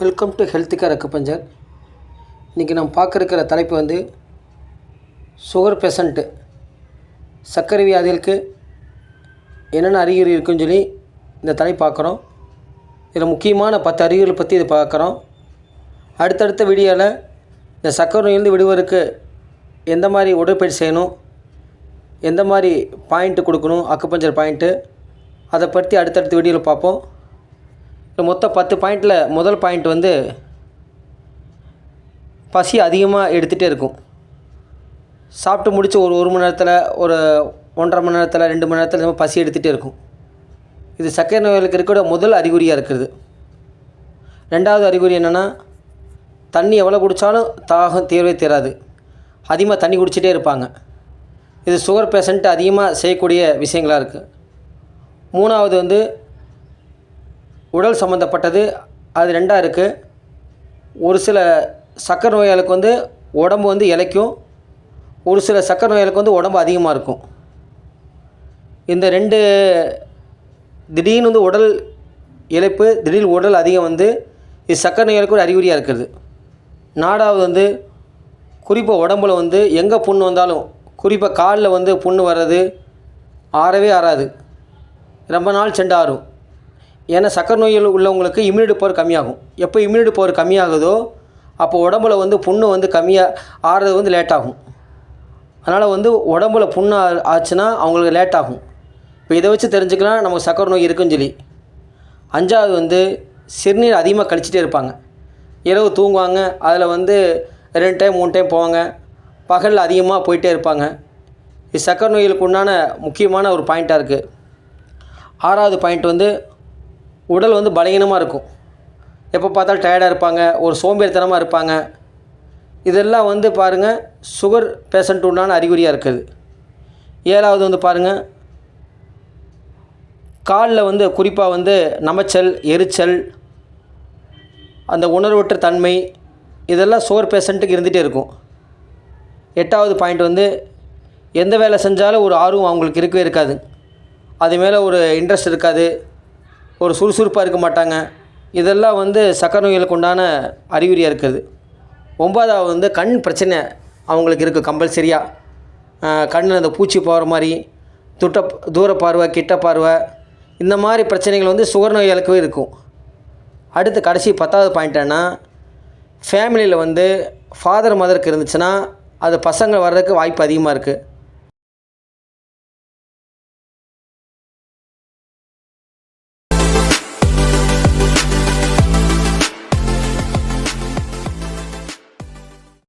Welcome to health care acupuncture இன்றைக்கி நம்ம பார்க்குற தலைப்பு வந்து சுகர் பேஷண்ட்டு சர்க்கரை வியாதிகளுக்கு என்னென்ன அறிகுறி இருக்குன்னு சொல்லி இந்த தலைப்பு பார்க்குறோம். இதில் முக்கியமான பத்து அறிகுறிகளை பற்றி இது பார்க்குறோம். அடுத்தடுத்த வீடியோவில் இந்த சர்க்கரை நோயிலிருந்து விடுவதற்கு எந்த மாதிரி உடற்பயிற்சி செய்யணும் எந்த மாதிரி பாயிண்ட்டு கொடுக்கணும் அக்குப்பஞ்சர் பாயிண்ட்டு அதை பற்றி அடுத்தடுத்த வீடியோவில் பார்ப்போம். மொத்தம் பத்து பாயிண்டில் முதல் பாயிண்ட் வந்து பசி அதிகமாக எடுத்துகிட்டே இருக்கும். சாப்பிட்டு முடித்து ஒரு ஒரு மணி நேரத்தில் ஒரு ஒன்றரை மணி நேரத்தில் ரெண்டு மணி நேரத்தில் இந்த மாதிரி பசி எடுத்துகிட்டே இருக்கும். இது சர்க்கரை நோய்களுக்கு இருக்கிற முதல் அறிகுறியாக இருக்குது ரெண்டாவது அறிகுறி என்னென்னா தண்ணி எவ்வளோ குடித்தாலும் தாகம் தீர்வே தீராது. அதிகமாக தண்ணி குடிச்சிட்டே இருப்பாங்க. இது சுகர் பேஷண்ட்டு அதிகமாக செய்யக்கூடிய விஷயங்களாக இருக்குது மூணாவது வந்து உடல் சம்மந்தப்பட்டது அது ரெண்டாக இருக்குது ஒரு சில சக்கரை நோயாளுக்கு வந்து உடம்பு வந்து இளைக்கும். ஒரு சில சக்கரை நோயாளுக்கு வந்து உடம்பு அதிகமாக இருக்கும். இந்த ரெண்டு திடீர்னு வந்து உடல் இழைப்பு திடீர் உடல் அதிகம் வந்து இது சக்கரை நோயாளுக்கு ஒரு அறிகுறியாக இருக்கிறது. நாடாவது வந்து குறிப்பாக உடம்புல வந்து எங்கே புண்ணு வந்தாலும் குறிப்பாக காலில் வந்து புண்ணு வர்றது ஆறவே ஆறாது. ரொம்ப நாள் சென்று ஆறும் ஏன்னா சக்கரை நோயில் உள்ளவங்களுக்கு இம்யூனிட்டி பவர் கம்மியாகும். எப்போ இம்யூனிட்டி பவர் கம்மியாகுதோ அப்போ உடம்புல வந்து புண்ணு வந்து கம்மியாக ஆறுறது வந்து லேட் ஆகும். அதனால் வந்து உடம்புல புண்ணு ஆச்சுன்னா அவங்களுக்கு லேட் ஆகும். இப்போ இதை வச்சு தெரிஞ்சுக்கலாம் நமக்கு சக்கரை நோய் இருக்குன்னு சொல்லி. அஞ்சாவது வந்து சிறுநீர் அதிகமாக கழிச்சிட்டே இருப்பாங்க. இரவு தூங்குவாங்க அதில் வந்து ரெண்டு டைம் மூணு டைம் போவாங்க. பகலில் அதிகமாக போயிட்டே இருப்பாங்க. இது சக்கரை நோய்களுக்கு உண்டான முக்கியமான ஒரு பாயிண்ட்டாக இருக்குது ஆறாவது பாயிண்ட் வந்து உடல் வந்து பலகீனமாக இருக்கும். எப்போ பார்த்தாலும் டயர்டாக இருப்பாங்க ஒரு சோம்பேறித்தனமாக இருப்பாங்க. இதெல்லாம் வந்து பாருங்கள் சுகர் பேஷண்ட் உண்டான அறிகுறியாக இருக்குது. ஏழாவது வந்து பாருங்கள் காலில் வந்து குறிப்பாக வந்து நமைச்சல் எரிச்சல் அந்த உணர்வற்ற தன்மை இதெல்லாம் சுகர் பேஷண்ட்டுக்கு இருந்துகிட்டே இருக்கும். எட்டாவது பாயிண்ட் வந்து எந்த வேலை செஞ்சாலும் ஒரு ஆர்வம் அவங்களுக்கு இருக்கவே இருக்காது. அது மேலே ஒரு இன்ட்ரெஸ்ட் இருக்காது. ஒரு சுறுசுறுப்பாக இருக்க மாட்டாங்க. இதெல்லாம் வந்து சக்கர நோய்களுக்கு உண்டான அறிகுறியாக இருக்குது. ஒம்பதாவது வந்து கண் பிரச்சனை அவங்களுக்கு இருக்குது கம்பல்சரியாக கண்ணில் அந்த பூச்சி போகிற மாதிரி துட்ட தூர பார்வை கிட்ட பார்வை இந்த மாதிரி பிரச்சனைகள் வந்து சுகர் நோயாளுக்கு இருக்கும். அடுத்து கடைசி பத்தாவது பாயிண்ட் என்ன ஃபேமிலியில் வந்து ஃபாதர் மதருக்கு இருந்துச்சுன்னா அது பசங்க வர்றதுக்கு வாய்ப்பு அதிகமாக இருக்குது